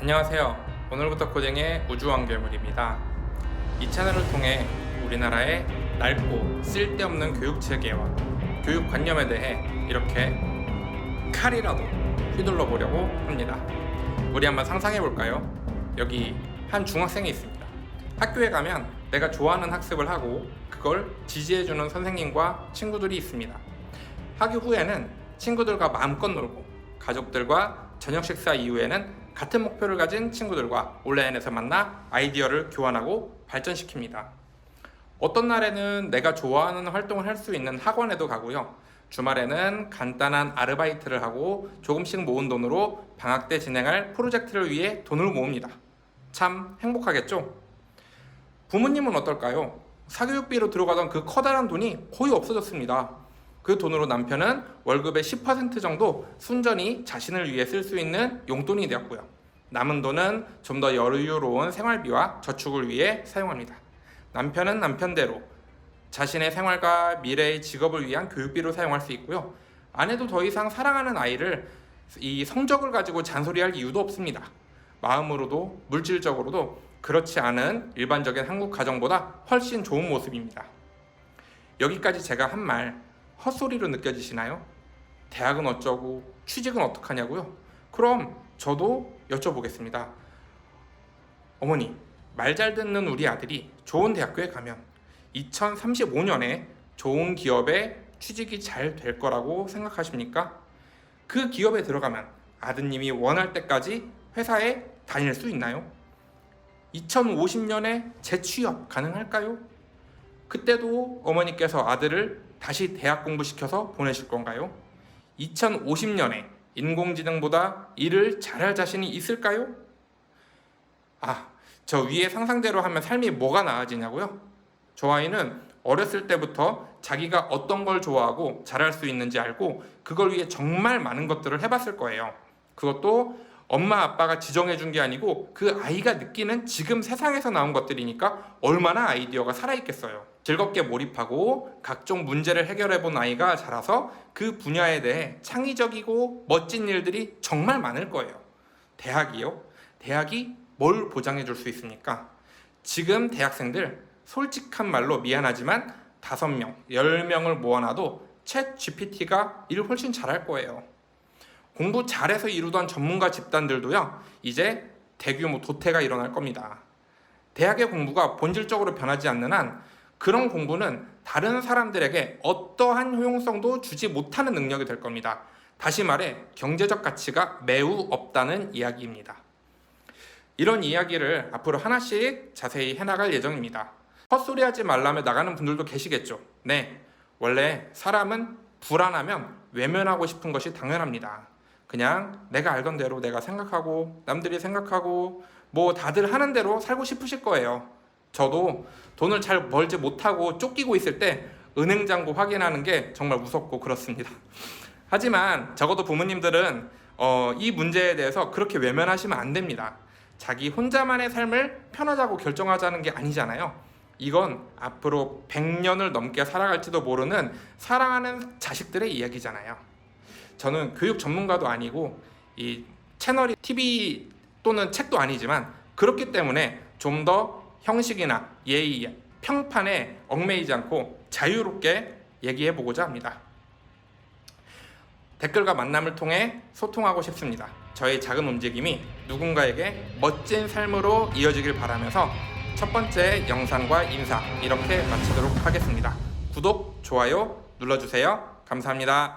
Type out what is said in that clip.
안녕하세요. 오늘부터 코딩의 우주왕괴물입니다. 이 채널을 통해 우리나라의 낡고 쓸데없는 교육 체계와 교육 관념에 대해 이렇게 칼이라도 휘둘러 보려고 합니다. 우리 한번 상상해 볼까요? 여기 한 중학생이 있습니다. 학교에 가면 내가 좋아하는 학습을 하고 그걸 지지해주는 선생님과 친구들이 있습니다. 학교 후에는 친구들과 마음껏 놀고 가족들과 저녁 식사 이후에는 같은 목표를 가진 친구들과 온라인에서 만나 아이디어를 교환하고 발전시킵니다. 어떤 날에는 내가 좋아하는 활동을 할 수 있는 학원에도 가고요. 주말에는 간단한 아르바이트를 하고 조금씩 모은 돈으로 방학 때 진행할 프로젝트를 위해 돈을 모읍니다. 참 행복하겠죠? 부모님은 어떨까요? 사교육비로 들어가던 그 커다란 돈이 거의 없어졌습니다. 그 돈으로 남편은 월급의 10% 정도 순전히 자신을 위해 쓸 수 있는 용돈이 되었고요. 남은 돈은 좀 더 여유로운 생활비와 저축을 위해 사용합니다. 남편은 남편대로 자신의 생활과 미래의 직업을 위한 교육비로 사용할 수 있고요. 아내도 더 이상 사랑하는 아이를 이 성적을 가지고 잔소리할 이유도 없습니다. 마음으로도 물질적으로도 그렇지 않은 일반적인 한국 가정보다 훨씬 좋은 모습입니다. 여기까지 제가 한 말 헛소리로 느껴지시나요? 대학은 어쩌고 취직은 어떡하냐고요? 그럼 저도 여쭤보겠습니다. 어머니, 말 잘 듣는 우리 아들이 좋은 대학교에 가면 2035년에 좋은 기업에 취직이 잘 될 거라고 생각하십니까? 그 기업에 들어가면 아드님이 원할 때까지 회사에 다닐 수 있나요? 2050년에 재취업 가능할까요? 그때도 어머니께서 아들을 다시 대학 공부시켜서 보내실 건가요? 2050년에 인공지능보다 일을 잘할 자신이 있을까요? 아, 저 위에 상상대로 하면 삶이 뭐가 나아지냐고요? 저 아이는 어렸을 때부터 자기가 어떤 걸 좋아하고 잘할 수 있는지 알고 그걸 위해 정말 많은 것들을 해봤을 거예요. 그것도 엄마 아빠가 지정해 준 게 아니고 그 아이가 느끼는 지금 세상에서 나온 것들이니까 얼마나 아이디어가 살아있겠어요. 즐겁게 몰입하고 각종 문제를 해결해 본 아이가 자라서 그 분야에 대해 창의적이고 멋진 일들이 정말 많을 거예요. 대학이요? 대학이 뭘 보장해 줄 수 있습니까? 지금 대학생들 솔직한 말로 미안하지만 다섯 명, 열 명을 모아놔도 챗 GPT가 일을 훨씬 잘할 거예요. 공부 잘해서 이루던 전문가 집단들도요, 이제 대규모 도태가 일어날 겁니다. 대학의 공부가 본질적으로 변하지 않는 한 그런 공부는 다른 사람들에게 어떠한 효용성도 주지 못하는 능력이 될 겁니다. 다시 말해, 경제적 가치가 매우 없다는 이야기입니다. 이런 이야기를 앞으로 하나씩 자세히 해나갈 예정입니다. 헛소리 하지 말라며 나가는 분들도 계시겠죠. 네. 원래 사람은 불안하면 외면하고 싶은 것이 당연합니다. 그냥 내가 알던 대로 내가 생각하고 남들이 생각하고 뭐 다들 하는 대로 살고 싶으실 거예요. 저도 돈을 잘 벌지 못하고 쫓기고 있을 때 은행 잔고 확인하는 게 정말 무섭고 그렇습니다. 하지만 적어도 부모님들은 어, 이 문제에 대해서 그렇게 외면하시면 안 됩니다. 자기 혼자만의 삶을 편하자고 결정하자는 게 아니잖아요. 이건 앞으로 100년을 넘게 살아갈지도 모르는 사랑하는 자식들의 이야기잖아요. 저는 교육 전문가도 아니고 이 채널이 TV 또는 책도 아니지만 그렇기 때문에 좀더 형식이나 예의, 평판에 얽매이지 않고 자유롭게 얘기해 보고자 합니다. 댓글과 만남을 통해 소통하고 싶습니다. 저의 작은 움직임이 누군가에게 멋진 삶으로 이어지길 바라면서 첫 번째 영상과 인사 이렇게 마치도록 하겠습니다. 구독, 좋아요 눌러주세요. 감사합니다.